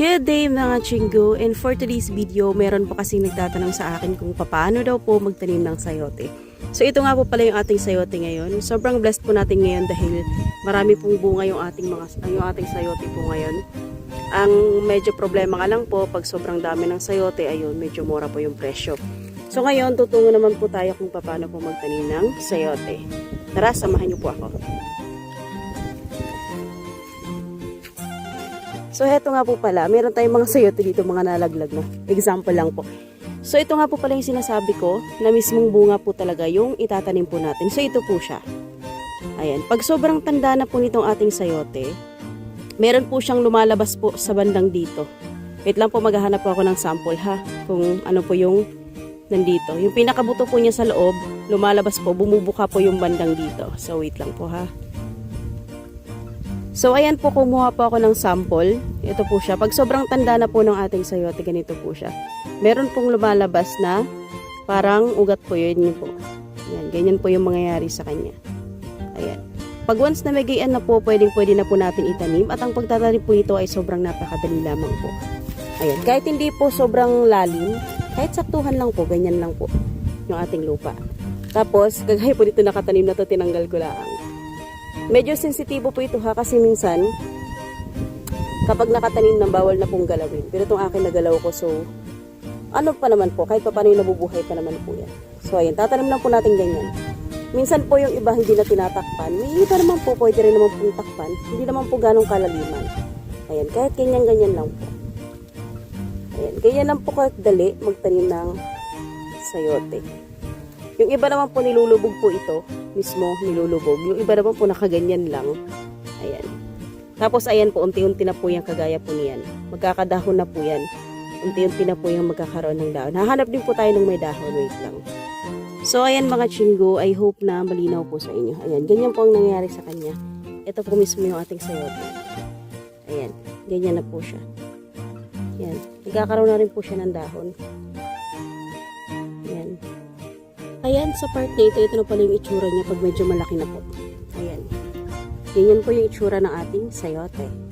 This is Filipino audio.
Good day mga chinggo and for today's video meron po kasing nagtatanong sa akin kung paano daw po magtanim ng sayote. So ito nga po pala yung ating sayote ngayon. Sobrang blessed po natin ngayon dahil marami pong bunga yung ating mga yung ating sayote po ngayon. Ang medyo problema nga lang po pag sobrang dami ng sayote ayun medyo mura po yung presyo. So ngayon tutungo naman po tayo kung paano po magtanim ng sayote. Tara samahan niyo po ako. So, heto nga po pala. Meron tayong mga sayote dito, mga nalaglag na. Example lang po. So, ito nga po pala yung sinasabi ko na mismong bunga po talaga yung itatanim po natin. So, ito po siya. Ayan. Pag sobrang tanda na po nitong ating sayote, meron po siyang lumalabas po sa bandang dito. Wait lang po, maghahanap po ako ng sample ha. Kung ano po yung nandito. Yung pinakabuto po niya sa loob, lumalabas po, bumubuka po yung bandang dito. So, wait lang po ha. So, ayan po, kumuha po ako ng sample. Ito po siya. Pag sobrang tanda na po ng ating sayote, ganito po siya. Meron pong lumalabas na parang ugat po yun, po. Ayan, ganyan po yung mangyayari sa kanya. Ayan. Pag once na may gayan na po, pwedeng pwede na po natin itanim. At ang pagtatanim po ito ay sobrang napakadali lamang po. Ayan. Kahit hindi po sobrang lalim, kahit saktuhan lang po, ganyan lang po yung ating lupa. Tapos, kagaya po dito nakatanim na to, tinanggal ko lang. Medyo sensitibo po ito ha kasi minsan kapag nakatanim ng bawal na pong galawin. Pero itong akin nagalaw ko so ano pa naman po kahit pa paano yung nabubuhay pa naman po yan. So ayan, tatanim lang po natin ganyan. Minsan po yung iba hindi na tinatakpan. May iba naman po pwede rin naman pong takpan. Hindi naman po ganong kalaliman. Ayan, kahit ganyan-ganyan lang po. Ayan, ganyan lang po kahit dali magtanim ng sayote. Yung iba naman po nilulubog po ito, mismo nilulubog. Yung iba naman po nakaganyan lang. Ayan. Tapos ayan po, unti-unti na po yung kagaya po niyan. Magkakadahon na po yan. Unti-unti na po yung magkakaroon ng dahon. Hahanap din po tayo ng may dahon. Wait lang. So ayan mga chinggo, I hope na malinaw po sa inyo. Ayan, ganyan po ang nangyayari sa kanya. Ito po mismo yung ating sayote. Ayan, ganyan na po siya. Ayan, nagkakaroon na rin po siya ng dahon. Ayan, sa part na ito, ito na pala yung itsura niya pag medyo malaki na po. Ayan. Ganyan po yung itsura ng ating sayote.